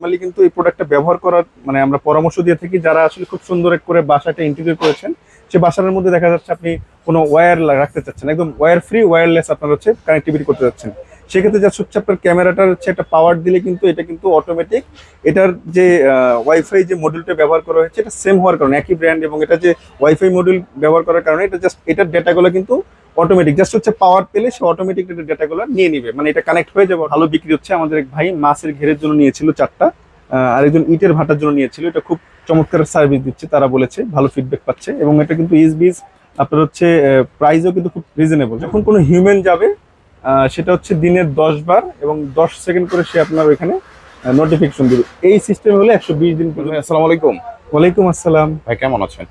Normally কিন্তু এই প্রোডাক্টটা ব্যবহার করার মানে আমরা পরামর্শ দিয়ে থাকি যারা আসলে খুব সুন্দর করে বাসাটা ইন্টিগ্রেট করেছেন, সে বাসার মধ্যে দেখা যাচ্ছে আপনি কোনো ওয়্যার রাখতে চাচ্ছেন একদম ওয়্যার ফ্রি ওয়্যারলেস আপনার হচ্ছে কানেক্টিভিটি করতে যাচ্ছেন সেক্ষেত্রে যা হচ্ছে আপনার ক্যামেরাটার হচ্ছে একটা পাওয়ার দিলে কিন্তু এটা কিন্তু অটোমেটিক এটার যে ওয়াইফাই যে মডিউলটা ব্যবহার করা হয়েছে, এটা সেম হওয়ার কারণে, একই ব্র্যান্ড এবং এটা যে ওয়াইফাই মডিউল ব্যবহার করার কারণে, এটা জাস্ট এটার ডেটাগুলো কিন্তু অটোমেটিক জাস্ট হচ্ছে পাওয়ার পেলে সে অটোমেটিক ডেটাগুলো নিয়ে নিবে। মানে এটা কানেক্ট হয়ে যাবে ভালো বিক্রি হচ্ছে। আমাদের এক ভাই মাছের ঘেরের জন্য নিয়েছিল চারটা আহ, আরেকজন ইটের ভাটার জন্য নিয়েছিল। এটা খুব চমৎকার সার্ভিস দিচ্ছে তারা বলেছে ভালো ফিডব্যাক পাচ্ছে। এবং এটা কিন্তু ইজ বিজ আপনার হচ্ছে প্রাইসও কিন্তু খুব রিজনেবল যখন কোনো হিউম্যান যাবে সেটা হচ্ছে দিনের দশ বার এবং দশ সেকেন্ড করে সে আপনার ওইখানে নোটিফিকেশন দিবে। এই সিস্টেম হলে একশো বিশ দিন পর্যন্ত। আসসালামু আলাইকুম। ওয়ালাইকুম আসসালাম। ভাই কেমন আছেন?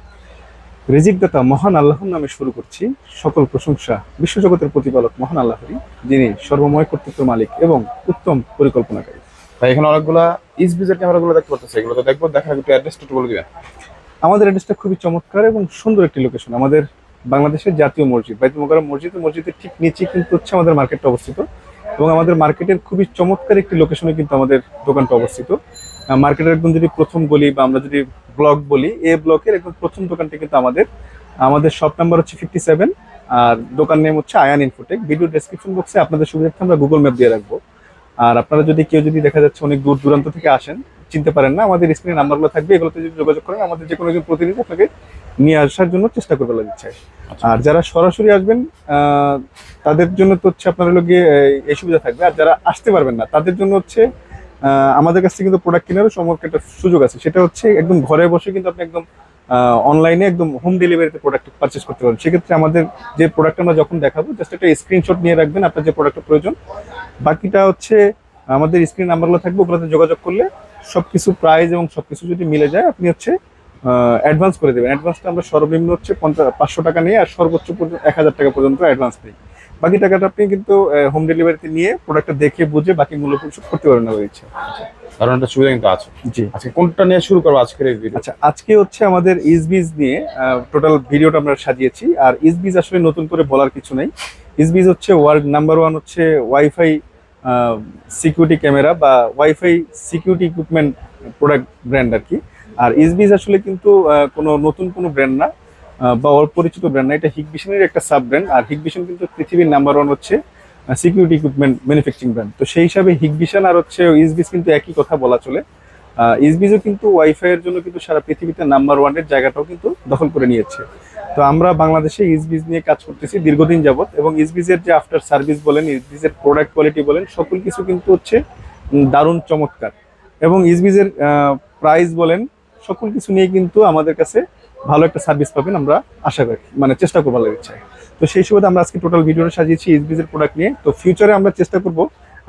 রিজিক দাতা মহান আল্লাহর নামে শুরু করছি সকল প্রশংসা বিশ্বজগতের প্রতিপালক মহান আল্লাহরই যিনি সর্বময় কর্তৃত্ব মালিক এবং উত্তম পরিকল্পনাকারী। ভাই এখানে অনেকগুলা ইসবিজের ক্যামেরাগুলো দেখতে পাচ্ছি এগুলো তো দেখব দেখা একটু অ্যাড্রেসটা একটু বলে দিবেন। আমাদের অ্যাড্রেসটা খুবই চমৎকার এবং সুন্দর একটি লোকেশন আমাদের বাংলাদেশের জাতীয় মসজিদ বাইতুল মোকাররম মসজিদ মসজিদের ঠিক নিচে কিন্তু হচ্ছে আমাদের মার্কেটটা অবস্থিত। এবং আমাদের মার্কেটের খুবই চমৎকার একটি লোকেশনে কিন্তু আমাদের দোকানটা অবস্থিত। মার্কেটের একদম যদি প্রথম বলি বা আমরা যদি ব্লক বলি এ ব্লকের একদম প্রথম দোকানটি কিন্তু আমাদের আমাদের শপ নাম্বার হচ্ছে ফিফটি সেভেন আর দোকান নেম হচ্ছে আয়ান ইনফোটেক ভিডিও ডেসক্রিপশন বক্সে আপনাদের সুবিধার্থে আমরা গুগল ম্যাপ দিয়ে রাখব। আর আপনারা যদি কেউ যদি দেখা যাচ্ছে অনেক দূর দূরান্ত থেকে আসেন চিনতে পারেন না আমাদের স্ক্রিনে নাম্বারগুলো থাকবে এগুলোতে যদি যোগাযোগ করেন আমাদের যে কোনো একজন প্রতিনিধি আপনাকে নিয়ে আসার জন্য চেষ্টা করবে লাগছে আর যারা সরাসরি আসবেন তাদের জন্য তো হচ্ছে আপনার হলো গিয়ে এই সুবিধা থাকবে। আর যারা আসতে পারবেন না তাদের জন্য হচ্ছে আমাদের কাছ কিন্তু প্রোডাক্ট কেনারও সমস্ত একটা সুযোগ আছে। সেটা হচ্ছে একদম ঘরে বসে কিন্তু আপনি একদম অনলাইনে একদম হোম ডেলিভারিতে প্রোডাক্ট পারচেস করতে পারবেন। সেক্ষেত্রে আমাদের যে প্রোডাক্ট আমরা যখন দেখাবো জাস্ট একটা স্ক্রিনশট নিয়ে রাখবেন আপনার যে প্রোডাক্টের প্রয়োজন। বাকিটা হচ্ছে, আমাদের স্ক্রিন নাম্বারগুলো থাকবে, ওগুলোতে যোগাযোগ করলে সব কিছু প্রাইস এবং সব কিছু যদি মিলে যায়, আপনি হচ্ছে অ্যাডভান্স করে দেবেন। অ্যাডভান্সটা আমরা সর্বনিম্ন হচ্ছে পঞ্চাশ, পাঁচশো টাকা নিয়ে আর সর্বোচ্চ পর্যন্ত এক হাজার টাকা পর্যন্ত অ্যাডভান্স দিই বাকি টাকাটা আপনি কিন্তু হোম ডেলিভারিতে নিয়ে প্রোডাক্টটা দেখে বুঝে বাকি মূল্য পরিশোধ করতে পারবেন না ইচ্ছা। কারণ একটা সুবিধা কিন্তু আছে। জি। আজকে কোনটা নিয়ে শুরু করব আজকের এই ভিডিও আচ্ছা আজকে হচ্ছে আমাদের ইসবিজ নিয়ে টোটাল ভিডিওটা আমরা সাজিয়েছি। আর ইসবিজ আসলে নতুন করে বলার কিছু নেই। ইসবিজ হচ্ছে ওয়ার্ল্ড নাম্বার ওয়ান হচ্ছে ওয়াইফাই সিকিউরিটি ক্যামেরা বা wifi security equipment product brand আর কি। আর ইসবিজ আসলে কিন্তু কোনো নতুন কোনো ব্র্যান্ড না। বা অপরিচিত ব্র্যান্ড না, এটা হিগবিশনের একটা সাব ব্র্যান্ড আর হিগবিশন কিন্তু পৃথিবীর নাম্বার ওয়ান হচ্ছে সিকিউরিটি ইকুইপমেন্ট ম্যানুফ্যাকচারিং ব্র্যান্ড তো সেই হিসাবে হিগবিশন আর হচ্ছে ইসবিজ কিন্তু একই কথা বলা চলে। ইসবিজও কিন্তু ওয়াইফাই এর জন্য কিন্তু সারা পৃথিবীতে নাম্বার ওয়ানের জায়গাটাও কিন্তু দখল করে নিয়েছে। তো আমরা বাংলাদেশে ইসবিজ নিয়ে কাজ করতেছি দীর্ঘদিন যাবত এবং ইসবিজের যে আফটার সার্ভিস বলেন, ইসবিজের প্রোডাক্ট কোয়ালিটি বলেন, সকল কিছু কিন্তু হচ্ছে দারুণ চমৎকার। এবং ইসবিজের প্রাইস বলেন, সকল কিছু নিয়ে কিন্তু আমাদের কাছে ভালো একটা সার্ভিস পাবেন আমরা আশা করি মানে চেষ্টা করব লাগে চাই তো সেই সুবাদে আমরা আজকে টোটাল ভিডিওটা সাজিয়েছি ইসবিজের প্রোডাক্ট নিয়ে। তো ফিউচারে আমরা চেষ্টা করব,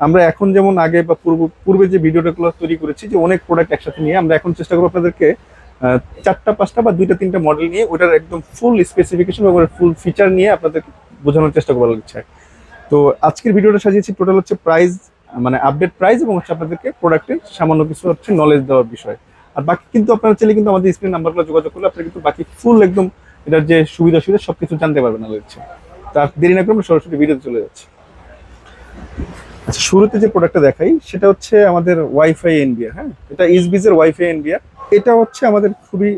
আমরা এখন যেমন আগে বা পূর্ব, পূর্বে যে ভিডিওটাগুলো তৈরি করেছি, যে অনেক প্রোডাক্ট একসাথে নিয়ে আমরা এখন চেষ্টা করব আপনাদেরকে চারটা, পাঁচটা বা দুইটা, তিনটা মডেল নিয়ে ওটার একদম ফুল স্পেসিফিকেশন এবং ফুল ফিচার নিয়ে আপনাদের বোঝানোর চেষ্টা করব লাগছে তো আজকের ভিডিওটা সাজিয়েছি টোটাল হচ্ছে প্রাইস মানে আপডেট প্রাইস এবং হচ্ছে আপনাদেরকে প্রোডাক্টের সামান্য কিছু হচ্ছে নলেজ দেওয়ার বিষয়। আর বাকি কিন্তু আপনারা চাইলে কিন্তু আমাদের স্ক্রিন নাম্বারগুলো যোগাযোগ করলে আপনারা কিন্তু বাকি ফুল একদম এটার যে সুবিধা সুবিধা সবকিছু জানতে পারবেন না হচ্ছে তার দেরি না করে আমরা সরাসরি ভিডিওতে চলে যাচ্ছি। আচ্ছা শুরুতে যে প্রোডাক্টটা দেখাই, সেটা হচ্ছে আমাদের ওয়াইফাই এনবিআর হ্যাঁ? এটা ইসবিজের ওয়াইফাই এনবিআর এটা হচ্ছে আমাদের খুবই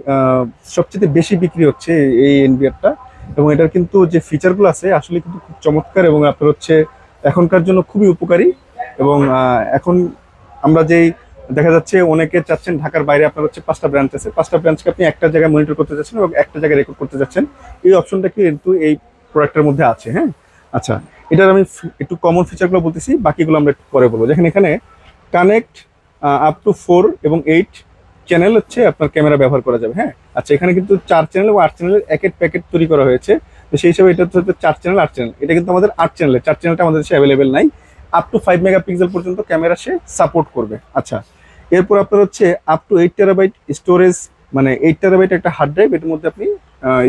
সবচেয়ে বেশি বিক্রি হচ্ছে এই এনবিআরটা এবং এটার কিন্তু যে ফিচারগুলো আছে, আসলে কিন্তু খুব চমৎকার এবং আপনার হচ্ছে এখনকার জন্য খুবই উপকারী। এবং এখন আমরা যেই দেখা যাচ্ছে অনেকে চাচ্ছেন ঢাকার বাইরে, আপনার হচ্ছে পাঁচটা ব্রাঞ্চ আছে। পাঁচটা ব্রাঞ্চকে আপনি একটা জায়গায় মনিটর করতে যাচ্ছেন এবং একটা জায়গায় রেকর্ড করতে যাচ্ছেন। এই অপশনটা কিন্তু এই প্রোডাক্টের মধ্যে আছে হ্যাঁ? আচ্ছা এটার আমি একটু কমন ফিচারগুলো বলতেছি, বাকিগুলো আমরা একটু পরে বলব। যেখানে এখানে কানেক্ট আপ টু ফোর এবং এইট চ্যানেল হচ্ছে আপনার ক্যামেরা ব্যবহার করা যাবে হ্যাঁ? আচ্ছা এখানে কিন্তু চার চ্যানেল এবং আট চ্যানেলের একের প্যাকেট তৈরি করা হয়েছে। তো সেই হিসাবে এটা হচ্ছে চার চ্যানেল আট চ্যানেল এটা কিন্তু আমাদের আট চ্যানেলের চার চ্যানেলটা আমাদের দেশে অ্যাভেলেবেল নাই। আপ টু ফাইভ মেগাপিক্সেল পর্যন্ত ক্যামেরা সে সাপোর্ট করবে। আচ্ছা এরপর আপনার হচ্ছে up to eight terabyte storage মানে এইট টেরাবাইট একটা হার্ড ড্রাইভ এটার মধ্যে আপনি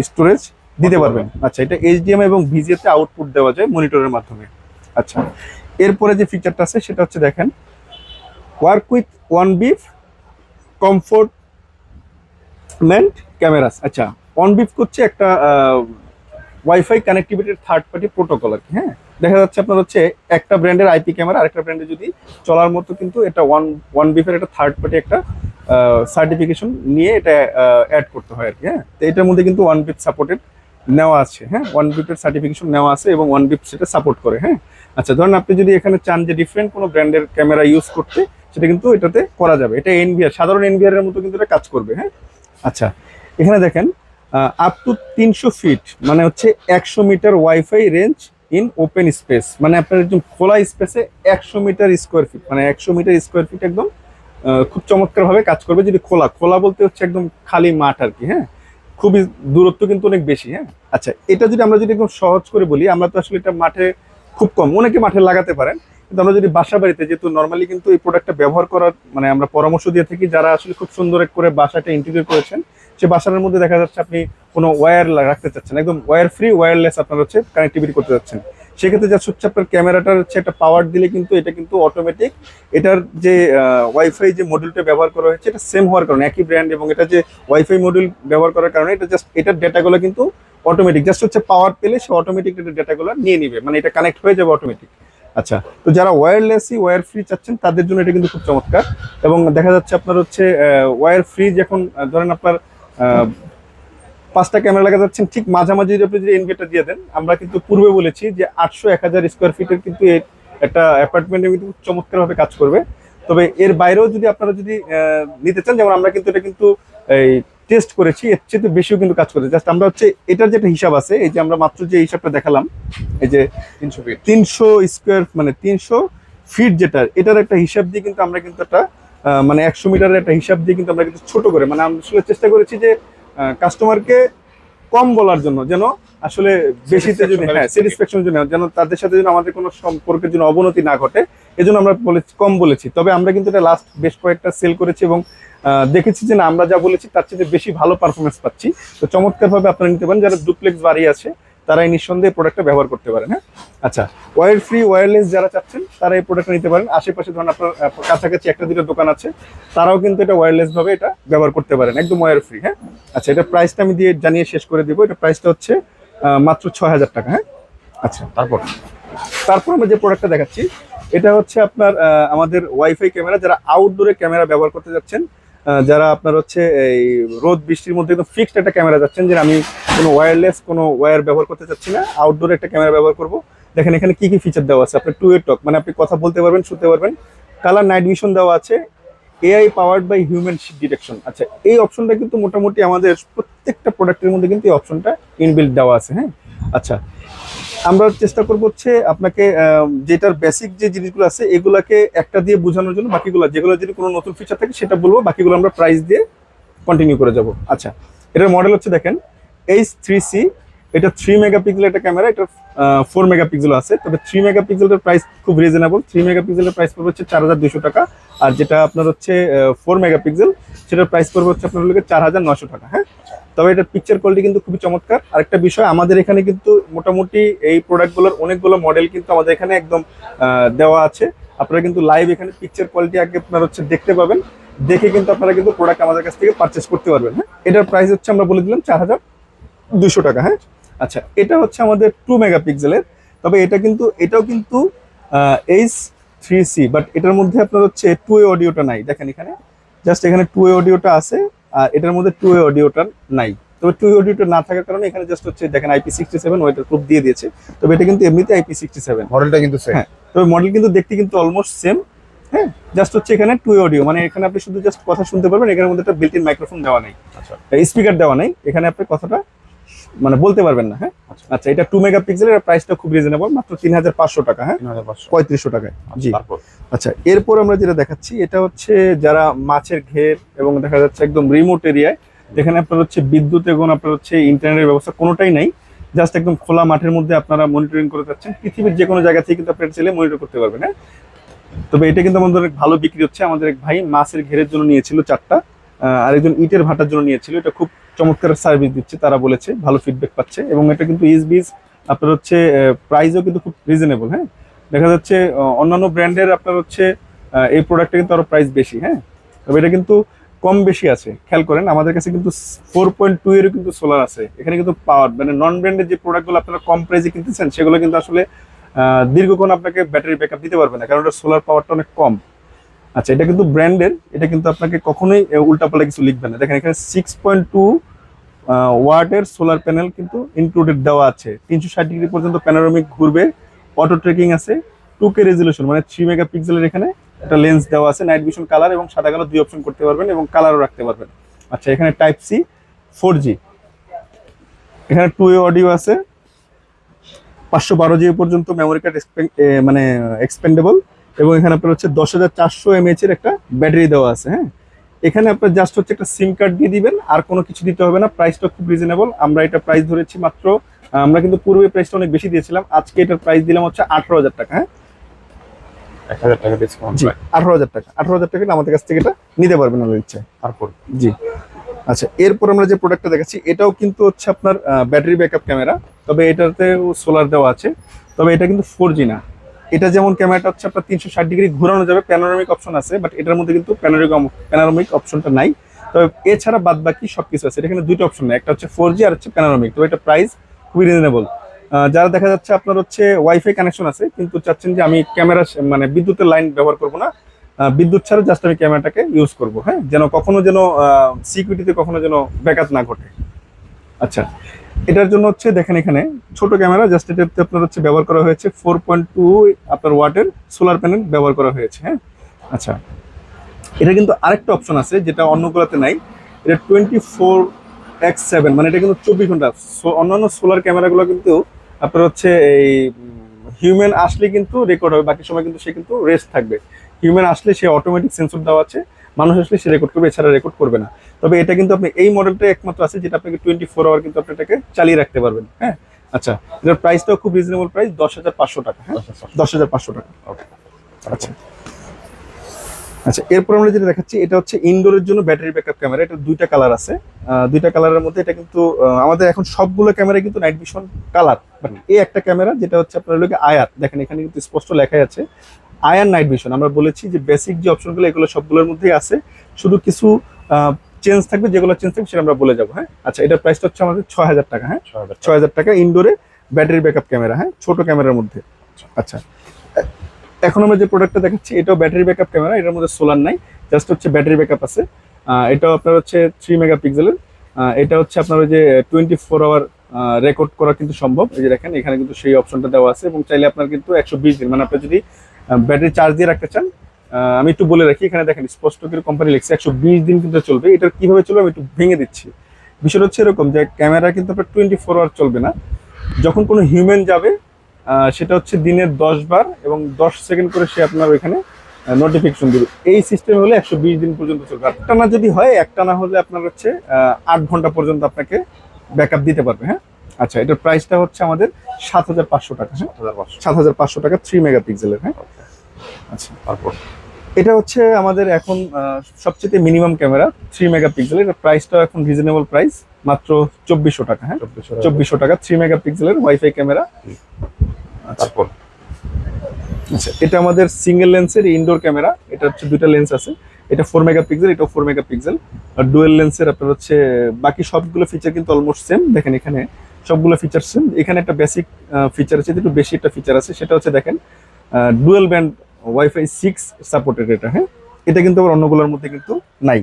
স্টোরেজ দিতে পারবেন। আচ্ছা এটা এইচডিএমআই এবং ভিজিএতে আউটপুট দেওয়া যায় মনিটরের মাধ্যমে। আচ্ছা এরপরে যে ফিচারটা আছে সেটা হচ্ছে দেখেন work with ONVIF conformant cameras আচ্ছা ওয়ান বিফ হচ্ছে একটা ওয়াইফাই কানেক্টিভিটির থার্ড পার্টি প্রোটোকল আর কি হ্যাঁ? দেখা যাচ্ছে আপনার হচ্ছে একটা ব্র্যান্ডের আইপি ক্যামেরা, আরেকটা ব্র্যান্ডে যদি চলার মতো কিন্তু এটা ওয়ান ওয়ান বিফের একটা থার্ড পার্টি একটা সার্টিফিকেশন নিয়ে এটা অ্যাড করতে হয় আর কি হ্যাঁ? তো এটার মধ্যে কিন্তু ওয়ান বিপ সাপোর্টেড নেওয়া আছে হ্যাঁ? ওয়ান বিপের সার্টিফিকেশন নেওয়া আছে এবং ওয়ান বিপ সেটা সাপোর্ট করে হ্যাঁ? আচ্ছা ধরেন আপনি যদি এখানে চান যে ডিফারেন্ট কোনো ব্র্যান্ডের ক্যামেরা ইউজ করতে, সেটা কিন্তু এটাতে করা যাবে। এটা এনভিআর সাধারণ এনভিআর এর মতো কিন্তু এটা কাজ করবে হ্যাঁ? আচ্ছা এখানে দেখেন আপ টু তিনশো ফিট মানে হচ্ছে একশো metre wifi range in open space মানে আপনার একদম খোলা স্পেসে একশো মিটার স্কোয়ার ফিট মানে একশো মিটার স্কোয়ার ফিট একদম খুব চমৎকার ভাবে কাজ করবে যদি খোলা। খোলা বলতে হচ্ছে একদম খালি মাঠ আর কি হ্যাঁ? খুবই দূরত্ব কিন্তু অনেক বেশি হ্যাঁ? আচ্ছা এটা যদি আমরা যদি একদম সহজ করে বলি, আমরা তো আসলে এটা মাঠে খুব কম, অনেকে মাঠে লাগাতে পারেন, কিন্তু আমরা যদি বাসা বাড়িতে, যেহেতু নর্মালি কিন্তু এই প্রোডাক্টটা ব্যবহার করার মানে আমরা পরামর্শ দিয়ে থাকি, যারা আসলে খুব সুন্দর করে বাসাটা ইন্টিগ্রেট করেছেন সে বাসার মধ্যে দেখা যাচ্ছে আপনি কোনো ওয়্যার রাখতে চাচ্ছেন, একদম ওয়্যার ফ্রি ওয়্যারলেস আপনার হচ্ছে কানেক্টিভিটি করতে যাচ্ছেন সেক্ষেত্রে যা হচ্ছে আপনার ক্যামেরাটার হচ্ছে একটা পাওয়ার দিলে কিন্তু এটা কিন্তু অটোমেটিক এটার যে ওয়াইফাই যে মডিউলটা ব্যবহার করা হয়েছে, এটা সেম হওয়ার কারণে, একই ব্র্যান্ড এবং এটা যে ওয়াইফাই মডিউল ব্যবহার করার কারণে এটা জাস্ট এটার ডেটাগুলো কিন্তু অটোমেটিক জাস্ট হচ্ছে পাওয়ার পেলে সে অটোমেটিক এটা ডেটাগুলো নিয়ে নিবে মানে এটা কানেক্ট হয়ে যাবে অটোমেটিক আচ্ছা তো যারা ওয়্যারলেসই ওয়্যার ফ্রি চাচ্ছেন, তাদের জন্য এটা কিন্তু খুব চমৎকার। এবং দেখা যাচ্ছে আপনার হচ্ছে ওয়্যার ফ্রি যখন ধরেন আপনার পাঁচটা ক্যামেরা লাগা যাচ্ছেন ঠিক মাঝামাঝি যদি আপনি যদি এনভেটা দিয়ে দেন আমরা কিন্তু পূর্বে বলেছি যে আটশো এক হাজার স্কোয়ার ফিটের কিন্তু একটা অ্যাপার্টমেন্টে কিন্তু চমৎকারভাবে কাজ করবে। তবে এর বাইরেও যদি আপনারা যদি নিতে চান যেমন আমরা কিন্তু এটা কিন্তু এই টেস্ট করেছি এর চেয়ে বেশিও কিন্তু কাজ করেছে জাস্ট আমরা হচ্ছে এটার যেটা হিসাব আছে এই যে আমরা মাত্র যে হিসাবটা দেখালাম এই যে তিনশো ফিট তিনশো স্কোয়ার মানে তিনশো ফিট যেটা এটার একটা হিসাব দিয়ে কিন্তু আমরা কিন্তু একটা মানে একশো মিটারের একটা হিসাব দিয়ে কিন্তু আমরা কিন্তু ছোট করে মানে আমরা আসলে চেষ্টা করেছি যে কাস্টমারকে কম বলার জন্য যেন আসলে বেশিতে যদি হ্যাঁ স্যাটিসফ্যাকশনের জন্য যেন তাদের সাথে যেন আমাদের কোনো সম্পর্কের জন্য অবনতি না ঘটে এজন্য আমরা বলেছি কম বলেছি। তবে আমরা কিন্তু এটা লাস্ট বেশ কয়েকটা সেল করেছি এবং দেখেছি যে না আমরা যা বলেছি তার চেয়ে বেশি ভালো পারফরমেন্স পাচ্ছি। তো চমৎকারভাবে আপনারা নিতে পারেন যারা ডুপ্লেক্স বাড়ি আছে তারা এই নিঃসন্দেহে প্রোডাক্টটা ব্যবহার করতে পারেন হ্যাঁ? আচ্ছা ওয়্যার ফ্রি ওয়্যারলেস যারা চাচ্ছেন, তারা এই প্রোডাক্টটা নিতে পারেন। আশেপাশে ধরুন আপনার কাছাকাছি একটা দুটো দোকান আছে, তারাও কিন্তু এটা ওয়্যারলেস ভাবে এটা ব্যবহার করতে পারেন, একদম ওয়্যার ফ্রি হ্যাঁ? আচ্ছা এটা প্রাইসটা আমি দিয়ে জানিয়ে শেষ করে দিব। এটা প্রাইসটা হচ্ছে মাত্র ছয় হাজার টাকা হ্যাঁ? আচ্ছা তারপর? তারপর আমরা যে প্রোডাক্টটা দেখাচ্ছি, এটা হচ্ছে আপনার আমাদের ওয়াইফাই ক্যামেরা যারা আউটডোরে ক্যামেরা ব্যবহার করতে যাচ্ছেন যারা আপনার হচ্ছে এই রোদ, বৃষ্টির মধ্যে একদম ফিক্সড একটা ক্যামেরা যাচ্ছেন, যে আমি কোনো ওয়্যারলেস কোনো ওয়্যার ব্যবহার করতে চাচ্ছি না আউটডোরে একটা ক্যামেরা ব্যবহার করব। দেখেন, এখানে কি কি ফিচার দেওয়া আছে? আপনার টু এ টক মানে আপনি কথা বলতে পারবেন, শুনতে পারবেন। কালার নাইট ভিশন দেওয়া আছে। AI powered by human detection আচ্ছা এই অপশনটা কিন্তু মোটামুটি আমাদের প্রত্যেকটা প্রোডাক্টের মধ্যে কিন্তু এই অপশনটা ইনবিল্ড দেওয়া আছে হ্যাঁ? আচ্ছা আমরা চেষ্টা করব হচ্ছে আপনাকে যেটার বেসিক যে জিনিসগুলো আছে, এগুলাকে একটা দিয়ে বোঝানোর জন্য বাকিগুলো, যেগুলো যদি কোনো নতুন ফিচার থাকে, সেটা বলব, বাকিগুলো আমরা প্রাইস দিয়ে কন্টিনিউ করে যাব। আচ্ছা এটার মডেল হচ্ছে দেখেন এইচ থ্রি সি এটা থ্রি মেগাপিক্সেল একটা ক্যামেরা এটা ফোর মেগাপিক্সেল আছে, তবে থ্রি মেগাপিক্সেলের প্রাইস খুব রিজনেবল থ্রি মেগাপিক্সেলের প্রাইস পড়বে হচ্ছে চার হাজার দুশো টাকা, আর যেটা আপনার হচ্ছে ফোর মেগাপিক্সেল সেটার প্রাইস পড়বে হচ্ছে আপনার হলো চার হাজার নশো টাকা হ্যাঁ? তবে এটার পিকচার কোয়ালিটি কিন্তু খুবই চমৎকার। আরেকটা বিষয়, আমাদের এখানে কিন্তু মোটামুটি এই প্রোডাক্টগুলোর অনেকগুলো মডেল কিন্তু আমাদের এখানে একদম দেওয়া আছে। আপনারা কিন্তু লাইভ এখানে পিকচার কোয়ালিটি আগে আপনার হচ্ছে দেখতে পাবেন। দেখে কিন্তু আপনারা কিন্তু প্রোডাক্ট আমাদের কাছ থেকে পারচেস করতে পারবেন হ্যাঁ? এটার প্রাইস হচ্ছে আমরা বলে দিলাম চার হাজার দুশো টাকা হ্যাঁ? আচ্ছা এটা হচ্ছে আমাদের টু মেগাপিক্সেলের তবে এটা কিন্তু, এটাও কিন্তু এইচ থ্রি সি বাট এটার মধ্যে আপনার হচ্ছে টু এ অডিওটা নাই। দেখেন এখানে জাস্ট এখানে টু এ অডিওটা আছে। এটার মধ্যে টু এ অডিওটা নাই। তবে টু অডিওটা না থাকার কারণে এখানে জাস্ট হচ্ছে দেখেন IP sixty seven waterproof দিয়ে দিয়েছে। তবে এটা কিন্তু এমনিতে আইপি সিক্সটি সেভেন মডেলটা কিন্তু হ্যাঁ তবে মডেল কিন্তু দেখতে কিন্তু অলমোস্ট সেম হ্যাঁ জাস্ট হচ্ছে এখানে টু অডিও মানে এখানে আপনি শুধু জাস্ট কথা শুনতে পারবেন এখানের মধ্যে একটা বিল্ট ইন মাইক্রোফোন দেওয়া নেই। আচ্ছা। স্পিকার দেওয়া নেই। এখানে আপনি কথাটা মানে বলতে পারবেন না হ্যাঁ? আচ্ছা। আচ্ছা এটা টু মেগাপিক্সেলের প্রাইসটা খুব রিজনেবল মাত্র তিন হাজার পাঁচশো টাকা হ্যাঁ? পঁয়ত্রিশশো টাকায় জি। আচ্ছা এরপর আমরা যেটা দেখাচ্ছি এটা হচ্ছে যারা মাছের ঘের এবং দেখা যাচ্ছে একদম রিমোট এরিয়ায় যেখানে আপনার হচ্ছে বিদ্যুৎ এবং আপনার হচ্ছে ইন্টারনেটের ব্যবস্থা কোনোটাই নাই জাস্ট একদম খোলা মাঠের মধ্যে আপনারা মনিটরিং করে যাচ্ছেন পৃথিবীর যে কোনো জায়গা থেকে কিন্তু আপনারা চাইলে মনিটর করতে পারবেন হ্যাঁ? তবে এটা কিন্তু আমাদের ভালো বিক্রি হচ্ছে আমাদের এক ভাই মাছের ঘেরের জন্য নিয়েছিল চারটা আরেকজন ইটের ভাটার জন্য নিয়েছিল এটা খুব চমৎকার সার্ভিস দিচ্ছে, তারা বলেছে, ভালো ফিডব্যাক পাচ্ছে এবং এটা কিন্তু ইজ বিজ আপনার হচ্ছে প্রাইসও কিন্তু খুব রিজনেবল হ্যাঁ? দেখা যাচ্ছে অন্যান্য ব্র্যান্ডের আপনার হচ্ছে এই প্রোডাক্টটা কিন্তু আরও প্রাইস বেশি হ্যাঁ? তবে এটা কিন্তু কম বেশি আছে, খেয়াল করেন, আমাদের কাছে কিন্তু ফোর পয়েন্ট টু এরও কিন্তু সোলার আছে। এখানে কিন্তু পাওয়ার মানে নন ব্র্যান্ডের যে প্রোডাক্টগুলো আপনারা কম প্রাইসে কিনতেছেন, সেগুলো কিন্তু আসলে দীর্ঘক্ষণ আপনাকে ব্যাটারি ব্যাকআপ দিতে পারবে না, কারণ ওটা সোলার পাওয়ারটা অনেক কম। আচ্ছা এটা কিন্তু ব্র্যান্ডের এটা কিন্তু আপনাকে কখনোই উল্টাপাল্টা কিছু লিখবে না। দেখেন, এখানে সিক্স পয়েন্ট টু ওয়াটের সোলার প্যানেল কিন্তু ইনক্লুডেড দেওয়া আছে। তিনশো ষাট ডিগ্রি পর্যন্ত প্যানোরামিক ঘুরবে অটো ট্রেকিং আছে টু কে রেজলিউশন মানে থ্রি মেগা পিক্সেলের এখানে একটা লেন্স দেওয়া আছে নাইট ভিশন কালার এবং সাদা কালো দুই অপশন করতে পারবেন এবং কালারও রাখতে পারবেন। আচ্ছা এখানে টাইপ সি ফোর জি এখানে টু অডিও আছে, পাঁচশো বারো জিবি পর্যন্ত মেমোরি কার্ড মানে এক্সপেন্ডেবল এবং এখানে আপনার হচ্ছে দশ হাজার চারশো এমএচ এর একটা ব্যাটারি দেওয়া আছে হ্যাঁ? এখানে আপনার জাস্ট হচ্ছে একটা সিম কার্ড দিয়ে দিবেন আর কোনো কিছু দিতে হবে না প্রাইসটা খুব রিজনেবল আমরা এটা প্রাইস ধরেছি মাত্র আমরা কিন্তু পূর্বে প্রাইসটা অনেক বেশি দিয়েছিলাম আজকে এটার প্রাইস দিলাম হচ্ছে আঠারো হাজার টাকা হ্যাঁ? টাকা ডিসকাউন্ট আঠারো হাজার টাকা আঠারো হাজার টাকা আমাদের কাছ থেকে এটা নিতে পারবেন তারপর? জি। আচ্ছা এরপর আমরা যে প্রোডাক্টটা দেখাচ্ছি এটাও কিন্তু হচ্ছে আপনার ব্যাটারি ব্যাকআপ ক্যামেরা তবে এটাতে সোলার দেওয়া আছে তবে এটা কিন্তু ফোর জি না। এটা যেমন ক্যামেরাটা হচ্ছে আপনার তিনশো ষাট ডিগ্রি ঘুরানো যাবে প্যানোরামিক অপশন আছে বাট এটার মধ্যে কিন্তু প্যানোরামিক প্যানোরামিক অপশনটা নাই। তবে এছাড়া বাদ বাকি সব কিছু আছে এখানে দুটো অপশন নেই, একটা হচ্ছে ফোর আর হচ্ছে প্যানোরামিক তবে এটা প্রাইস খুবই রিজনেবল যারা দেখা যাচ্ছে আপনার হচ্ছে ওয়াইফাই কানেকশন আছে, কিন্তু চাচ্ছেন যে আমি ক্যামেরা মানে বিদ্যুতের লাইন ব্যবহার করব না বিদ্যুৎ ছাড়া জাস্ট আমি ক্যামেরাটাকে ইউজ করব হ্যাঁ? যেন কখনো যেন সিকিউরিটিতে কখনো যেন ব্যাকআপ না ঘটে। আচ্ছা এটার জন্য হচ্ছে, দেখেন এখানে, ছোট ক্যামেরা জাস্ট এটাতে আপনার হচ্ছে ব্যবহার করা হয়েছে ফোর পয়েন্ট টু আপনার ওয়াটের সোলার প্যানেল ব্যবহার করা হয়েছে হ্যাঁ? আচ্ছা এটা কিন্তু আরেকটা অপশন আছে যেটা অন্যগুলোতে নাই, এটা টোয়েন্টি ফোর এক্স সেভেন মানে এটা কিন্তু চব্বিশ ঘণ্টা অন্যান্য সোলার ক্যামেরাগুলো কিন্তু আপনার হচ্ছে এই হিউম্যান আসলে কিন্তু রেকর্ড হবে, বাকি সময় কিন্তু সে কিন্তু রেস্ট থাকবে। হিউম্যান আসলে সে অটোমেটিক সেন্সর দেওয়া আছে মানুষ আসলে সে রেকর্ড করবে এছাড়া রেকর্ড করবে না। তবে এটা কিন্তু আপনি এই মডেলটা একমাত্র আছে যেটা আপনাকে টোয়েন্টি ফোর আওয়ার কিন্তু আপনি এটাকে চালিয়ে রাখতে পারবেন হ্যাঁ? আচ্ছা এটার প্রাইসটাও খুব রিজনেবল প্রাইস দশ হাজার পাঁচশো টাকা হ্যাঁ? দশ হাজার পাঁচশো। টাকা। ওকে আচ্ছা। আচ্ছা এরপর আমরা যেটা দেখাচ্ছি এটা হচ্ছে ইনডোরের জন্য ব্যাটারি ব্যাকআপ ক্যামেরা এটা দুইটা কালার আছে। দুইটা কালারের মধ্যে এটা কিন্তু আমাদের এখন সবগুলো ক্যামেরা কিন্তু নাইট ভিশন কালার বাট এই একটা ক্যামেরা যেটা হচ্ছে আপনার লোকে আয়ার দেখেন এখানে কিন্তু স্পষ্ট লেখাই আছে। IR night vision. আমরা বলেছি যে বেসিক যে অপশনগুলো এগুলো সবগুলোর মধ্যেই আছে। শুধু কিছু চেঞ্জ থাকবে যেগুলো চেঞ্জ থাকবে সেটা আমরা বলে যাব হ্যাঁ? আচ্ছা এটার প্রাইসটা হচ্ছে আমাদের ছয় হাজার টাকা হ্যাঁ? ছয় হাজার টাকা ইনডোরে ব্যাটারি ব্যাকআপ ক্যামেরা হ্যাঁ? ছোট ক্যামেরার মধ্যে। আচ্ছা। এখন আমরা যে প্রোডাক্টটা দেখাচ্ছি এটাও ব্যাটারি ব্যাকআপ ক্যামেরা এটার মধ্যে সোলার নাই জাস্ট হচ্ছে ব্যাটারি ব্যাকআপ আছে। এটাও আপনার হচ্ছে থ্রি মেগা পিক্সেলের এটা হচ্ছে আপনার ওই যে টোয়েন্টি ফোর আওয়ার রেকর্ড করা কিন্তু সম্ভব। এই যে দেখেন এখানে কিন্তু সেই অপশনটা দেওয়া আছে এবং চাইলে আপনার কিন্তু একশো বিশ দিন মানে আপনার যদি ব্যাটারি চার্জ দিয়ে রাখতে চান। আমি একটু বলে রাখি, এখানে দেখেন স্পষ্ট করে কোম্পানি লিখছে, একশো বিশ দিন কিন্তু চলবে। এটা কীভাবে চলবে আমি একটু ভেঙে দিচ্ছি। বিষয়টা হচ্ছে এরকম যে ক্যামেরা কিন্তু আপনার টোয়েন্টি ফোর আওয়ার চলবে না। যখন কোনো হিউম্যান যাবে সেটা হচ্ছে দিনের দশ বার এবং দশ সেকেন্ড করে সে আপনার ওইখানে নোটিফিকেশন দিবে। এই সিস্টেম হলে একশো বিশ দিন পর্যন্ত চলবে। একটানা যদি হয় একটানা হলে আপনার হচ্ছে আট ঘণ্টা পর্যন্ত আপনাকে ব্যাকআপ দিতে পারবে হ্যাঁ? আচ্ছা এটার প্রাইসটা হচ্ছে আমাদের সাত হাজার পাঁচশো টাকা হ্যাঁ? সাত হাজার পাঁচশো। টাকা থ্রি মেগা পিক্সেলের হ্যাঁ আচ্ছা। তারপর? এটা হচ্ছে আমাদের এখন সবচেয়ে মিনিমাম ক্যামেরা থ্রি মেগা পিক্সেলের এটার প্রাইসটাও এখন রিজনেবল প্রাইস মাত্র চব্বিশশো টাকা হ্যাঁ? চব্বিশশো টাকা। থ্রি মেগা পিক্সেলের ওয়াইফাই ক্যামেরা তারপর? আচ্ছা এটা আমাদের সিঙ্গেল লেন্সের ইনডোর ক্যামেরা এটা হচ্ছে দুইটা লেন্স আছে। এটা ফোর মেগা পিক্সেল এটাও ফোর মেগা পিক্সেল আর ডুয়েল লেন্সের আপনার হচ্ছে বাকি সবগুলো ফিচার কিন্তু অলমোস্ট সেম দেখেন এখানে সবগুলো ফিচার সেম এখানে একটা বেসিক ফিচার আছে একটু বেশি একটা ফিচার আছে সেটা হচ্ছে দেখেন dual band wifi six supported এটা হ্যাঁ? এটা কিন্তু আবার অন্যগুলোর মধ্যে কিন্তু নাই।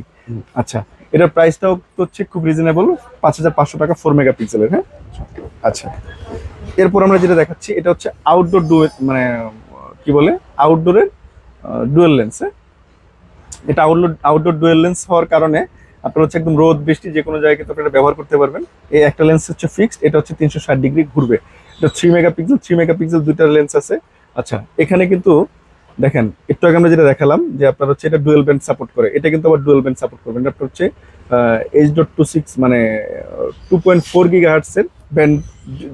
আচ্ছা এটার প্রাইসটাও তো হচ্ছে খুব রিজনেবল পাঁচ হাজার পাঁচশো টাকা ফোর মেগা পিক্সেলের হ্যাঁ? আচ্ছা এরপর আমরা যেটা দেখাচ্ছি এটা হচ্ছে আউটডোর ডুয়েল মানে কি বলে? আউটডোরের ডুয়েল লেন্স হ্যাঁ? এটা আউটডোর আউটডোর ডুয়েল লেন্স হওয়ার কারণে আপনার হচ্ছে একদম রোদ, বৃষ্টি যে কোনো জায়গায় কিন্তু এটা ব্যবহার করতে পারবেন। এই একটা লেন্স হচ্ছে ফিক্সড এটা হচ্ছে তিনশো ষাট ডিগ্রি ঘুরবে। এটা three mega pixel three mega pixel দুইটা লেন্স আছে। আচ্ছা এখানে কিন্তু দেখেন, একটু আগে আমরা যেটা দেখালাম যে আপনার হচ্ছে এটা ডুয়েল ব্যান্ড সাপোর্ট করে। এটা কিন্তু আবার ডুয়েল ব্যান্ড সাপোর্ট করবে এটা হচ্ছে এইচ ডট টু সিক্স মানে টু পয়েন্ট ফোর গিগা হার্টসের ব্যান্ড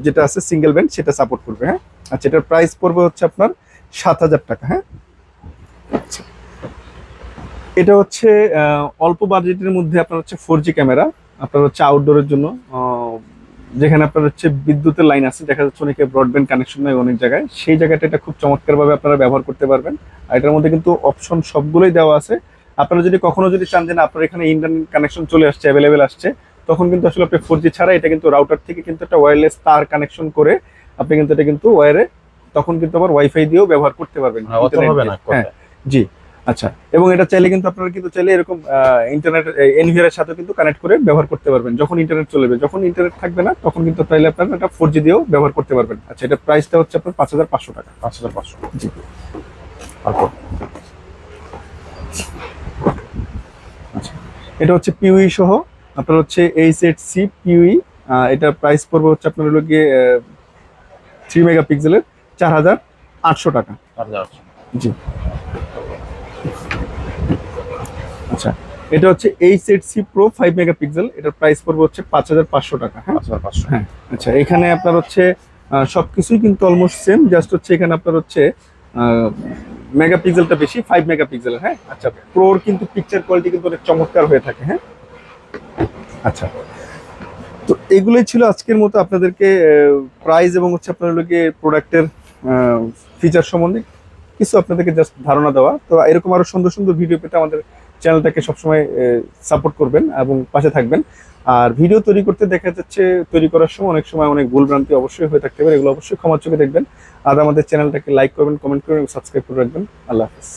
যেটা আছে সিঙ্গেল ব্যান্ড সেটা সাপোর্ট করবে হ্যাঁ? আচ্ছা এটার প্রাইস পড়বে হচ্ছে আপনার সাত হাজার টাকা হ্যাঁ? আচ্ছা। এটা হচ্ছে অল্প বাজেটের মধ্যে আপনার হচ্ছে ফোর জি ক্যামেরা আপনার হচ্ছে আউটডোরের জন্য। যেখানে আপনার হচ্ছে বিদ্যুতের লাইন আছে দেখা যাচ্ছে অনেকে ব্রডব্যান্ড কানেকশন নেয় অনেক জায়গায়। সেই জায়গাটা এটা খুব চমৎকারভাবে আপনারা ব্যবহার করতে পারবেন। আর এটার মধ্যে কিন্তু অপশন সবগুলোই দেওয়া আছে। আপনারা যদি কখনো যদি চান যে না আপনার এখানে ইন্টারনেট কানেকশন চলে আসছে অ্যাভেলেবেল আসছে তখন কিন্তু আসলে আপনি ফোর জি ছাড়া এটা কিন্তু রাউটার থেকে কিন্তু একটা ওয়্যারলেস তার কানেকশন করে আপনি কিন্তু এটা কিন্তু ওয়্যারে তখন কিন্তু আবার ওয়াইফাই দিয়েও ব্যবহার করতে পারবেন। হ্যাঁ, হ্যাঁ। জি। আচ্ছা এবং এটা চাইলে কিন্তু আপনারা কিন্তু চাইলে এরকম ইন্টারনেট এনভিআর এর সাথে কিন্তু কানেক্ট করে ব্যবহার করতে পারবেন। যখন ইন্টারনেট চলবে যখন ইন্টারনেট থাকবে না তখন কিন্তু চাইলে আপনারা এটা ফোর জি দিয়েও ব্যবহার করতে পারবেন। আচ্ছা এটা প্রাইসটা হচ্ছে আপনার পাঁচ হাজার পাঁচশো টাকা। পাঁচ হাজার পাঁচশো। জি। তারপর? এটা হচ্ছে পিউই সহ আপনার হচ্ছে এইচ এইট সি পিউই এটার প্রাইস পড়বে হচ্ছে আপনার হলো গিয়ে থ্রি মেগাপিক্সেলের চার হাজার আটশো টাকা। জি। আচ্ছা এটা হচ্ছে H eight C pro five megapixel এটার প্রাইস পড়বে হচ্ছে পাঁচ হাজার পাঁচশো টাকা হ্যাঁ? হ্যাঁ আচ্ছা এখানে আপনার হচ্ছে সবকিছুই কিন্তু অলমোস্ট সেম জাস্ট হচ্ছে এখানে আপনার হচ্ছে মেগাপিক্সেলটা বেশি ফাইভ মেগাপিক্সেলের হ্যাঁ? আচ্ছা। প্রোর কিন্তু পিকচার কোয়ালিটি কিন্তু অনেক চমৎকার হয়ে থাকে হ্যাঁ? আচ্ছা তো এগুলোই ছিল আজকের মতো আপনাদেরকে প্রাইস এবং হচ্ছে আপনার লোকে প্রোডাক্টের ফিচার সম্বন্ধে কিছু আপনাদেরকে জাস্ট ধারণা দেওয়া। তো এরকম আরও সুন্দর সুন্দর ভিডিও পেতে আমাদের চ্যানেলটাকে সবসময় সাপোর্ট করবেন এবং পাশে থাকবেন। আর ভিডিও তৈরি করতে দেখা যাচ্ছে, তৈরি করার সময় অনেক সময় অনেক ভুলভ্রান্তি অবশ্যই হয়ে থাকতে পারে, এগুলো অবশ্যই ক্ষমা চোখে দেখবেন। আর আমাদের চ্যানেলটাকে লাইক করবেন কমেন্ট করবেন সাবস্ক্রাইব করে রাখবেন। আল্লাহ হাফিজ।